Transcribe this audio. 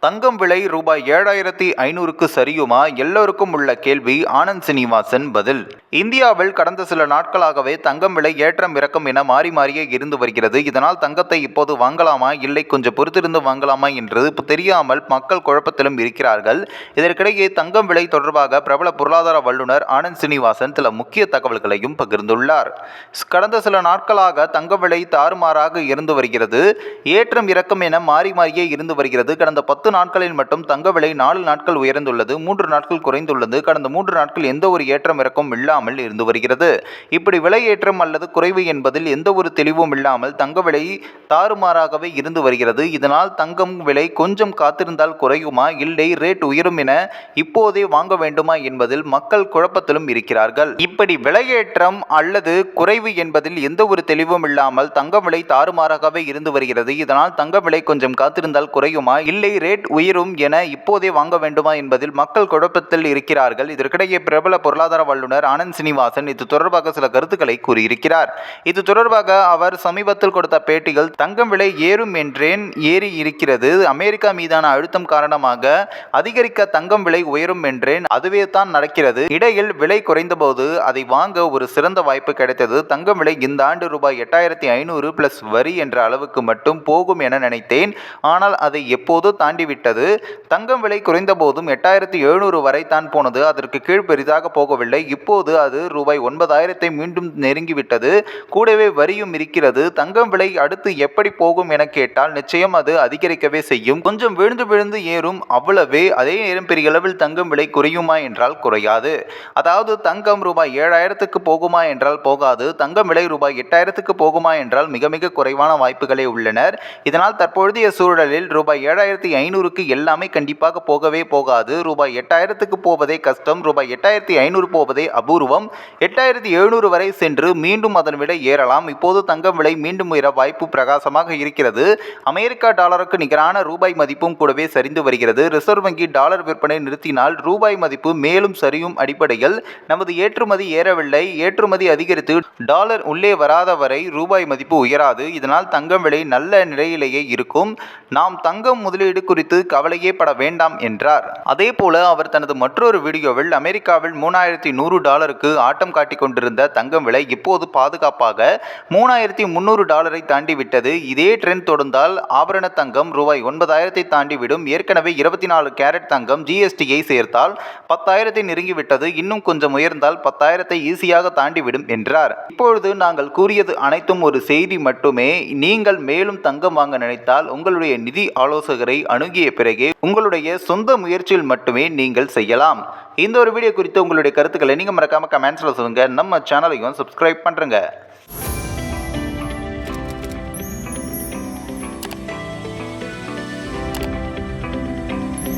தங்கம் விலை ரூபாய் ஏழாயிரத்தி ஐநூறுக்கு சரியுமா? எல்லோருக்கும் உள்ள கேள்வி ஆனந்த் சீனிவாசன் பதில். இந்தியாவில் கடந்த சில நாட்களாகவே தங்கம் விலை ஏற்றம் இறக்கம் என மாறி மாறியே இருந்து வருகிறது. இதனால் தங்கத்தை இப்போது வாங்கலாமா? இல்லை கொஞ்சம் பொறுத்திருந்து வாங்கலாமா என்று தெரியாமல் மக்கள் குழப்பத்திலும் இருக்கிறார்கள். இதற்கிடையே தங்கம் விலை தொடர்பாக பிரபல பொருளாதார வல்லுநர் ஆனந்த் சீனிவாசன் சில முக்கிய தகவல்களையும் பகிர்ந்துள்ளார். கடந்த சில நாட்களாக தங்க விலை தாறுமாறாக இருந்து வருகிறது. ஏற்றம் இறக்கம் என மாறி மாறியே இருந்து வருகிறது. கடந்த பத்து நாட்களில் மட்டும் தங்க விலை நாலு நாட்கள் உயர்ந்துள்ளது மூன்று நாட்கள் குறைந்துள்ளது. கடந்த மூன்று நாட்கள் எந்த ஒரு ஏற்றம் இறக்கம் இல்லாமல் இருந்து வருகிறது. இப்படி விலை ஏற்றம் அல்லது குறைவு என்பதில் எந்த ஒரு தெளிவும் இல்லாமல் தங்க விலை தாறுமாறாகவே இருந்து வருகிறது. இதனால் தங்கம் விலை கொஞ்சம் காத்திருந்தால் குறையுமா? இல்லை ரேட் உயரும் என இப்போதே வாங்க வேண்டுமா என்பதில் மக்கள் குழப்பத்திலும் இருக்கிறார்கள். இப்படி விலையேற்றம் அல்லது குறைவு என்பதில் எந்த ஒரு தெளிவும் இல்லாமல் தங்க விலை தாறுமாறாகவே இருந்து வருகிறது. இதனால் தங்க விலை கொஞ்சம் காத்திருந்தால் குறையுமா? இல்லை ரேட் உயரும் என இப்போதே வாங்க வேண்டுமா என்பதில் மக்கள் குழப்பத்தில் இருக்கிறார்கள். இதற்கிடையே பிரபல பொருளாதார வல்லுநர் ஆனந்த் சீனிவாசன் இது தொடர்பாக சில கருத்துக்களை கூறியிருக்கிறார். இது தொடர்பாக அவர் சமீபத்தில் கொடுத்த பேட்டிகள் தங்கம் விலை ஏறும் என்றேன் ஏறி இருக்கிறது. அமெரிக்கா மீதான அழுத்தம் காரணமாக அதிகரிக்க தங்கம் விலை உயரும் என்றேன். அதுவே தான் நடக்கிறது. இடையில் விலை குறைந்தபோது அதை வாங்க ஒரு சிறந்த வாய்ப்பு கிடைத்தது. தங்கம் விலை இந்த ஆண்டு ரூபாய் எட்டாயிரத்தி ஐநூறு பிளஸ் வரி என்ற அளவுக்கு மட்டும் போகும் என நினைத்தேன். ஆனால் அதை எப்போதோ தாண்டிவிட்டது தங்கம் விலை குறைந்த போதும் எட்டாயிரத்தி எழுநூறு வரை தான் போனது. அதற்கு கீழ் பெரிதாக போகவில்லை. இப்போது அது ரூபாய் ஒன்பதாயிரத்தை மீண்டும் நெருங்கிவிட்டது கூடவே வரியும் இருக்கிறது. தங்கம் விலை அடுத்து எப்படி போகும் என கேட்டால் நிச்சயம் அது அதிகரிக்கவே செய்யும். கொஞ்சம் விழுந்து விழுந்து ஏறும் அவ்வளவே அதே நேரம் பெரிய அளவில் தங்கம் விலை குறையுமா என்றால் குறையாது. அதாவது தங்கம் ரூபாய் ஏழாயிரத்துக்கு போகுமா என்றால் போகாது. தங்கம் விலை ரூபாய் எட்டாயிரத்துக்கு போகுமா என்றால் மிக மிக குறைவான வாய்ப்புகளே உள்ளனர். இதனால் தற்பொழுதைய சூழலில் ரூபாய் ஏழாயிரத்தி ஐநூறு ஐநூறுக்கு எல்லாமே கண்டிப்பாக போகவே போகாது. ரூபாய் எட்டாயிரத்துக்கு போவதே கஷ்டம். ரூபாய் எட்டாயிரத்தி ஐநூறு போவதே அபூர்வம். எட்டாயிரத்தி எழுநூறு வரை சென்று மீண்டும் அதன் விலை ஏறலாம். இப்போது தங்கம் விலை மீண்டும் உயர வாய்ப்பு பிரகாசமாக இருக்கிறது. அமெரிக்கா டாலருக்கு நிகரான ரூபாய் மதிப்பும் கூடவே சரிந்து வருகிறது. ரிசர்வ் வங்கி டாலர் விற்பனை நிறுத்தினால் ரூபாய் மதிப்பு மேலும் சரியும் அடிப்படையில் நமது ஏற்றுமதி ஏறவில்லை. ஏற்றுமதி அதிகரித்து டாலர் உள்ளே வராத வரை ரூபாய் மதிப்பு உயராது. இதனால் தங்கம் விலை நல்ல நிலையிலேயே இருக்கும். நாம் தங்கம் முதலீடு குறித்து கவலையே பட வேண்டாம் என்றார். அதே போல அவர் தனது மற்றொரு வீடியோவில் அமெரிக்காவில் மூணாயிரத்தி நூறு டாலருக்கு ஆட்டம் காட்டிக் கொண்டிருந்த தங்கம் விலை இப்போது பாதுகாப்பாக மூணாயிரத்தி முன்னூறு டாலரை தாண்டி விட்டது இதே ட்ரெண்ட் தொடர்ந்தால் ஆபரண தங்கம் ரூபாய் ஒன்பதாயிரத்தை தாண்டிவிடும். ஏற்கனவே இருபத்தி நாலு கேரட் தங்கம் ஜிஎஸ்டியை சேர்த்தால் பத்தாயிரத்தை நெருங்கிவிட்டது. இன்னும் கொஞ்சம் உயர்ந்தால் பத்தாயிரத்தை ஈஸியாக தாண்டிவிடும் என்றார். இப்பொழுது நாங்கள் கூறியது அனைத்தும் ஒரு செய்தி மட்டுமே. நீங்கள் மேலும் தங்கம் வாங்க நினைத்தால் உங்களுடைய நிதி ஆலோசகரை அணுகி அணுகிய பிறகு உங்களுடைய சொந்த முயற்சியில் மட்டுமே நீங்கள் செய்யலாம். இந்த ஒரு வீடியோ குறித்து உங்களுடைய கருத்துக்களை நீங்கள் மறக்காமல் கமெண்ட்ஸில் சொல்லுங்கள் நம்ம சேனலையும் சப்ஸ்கிரைப் பண்ணுறங்க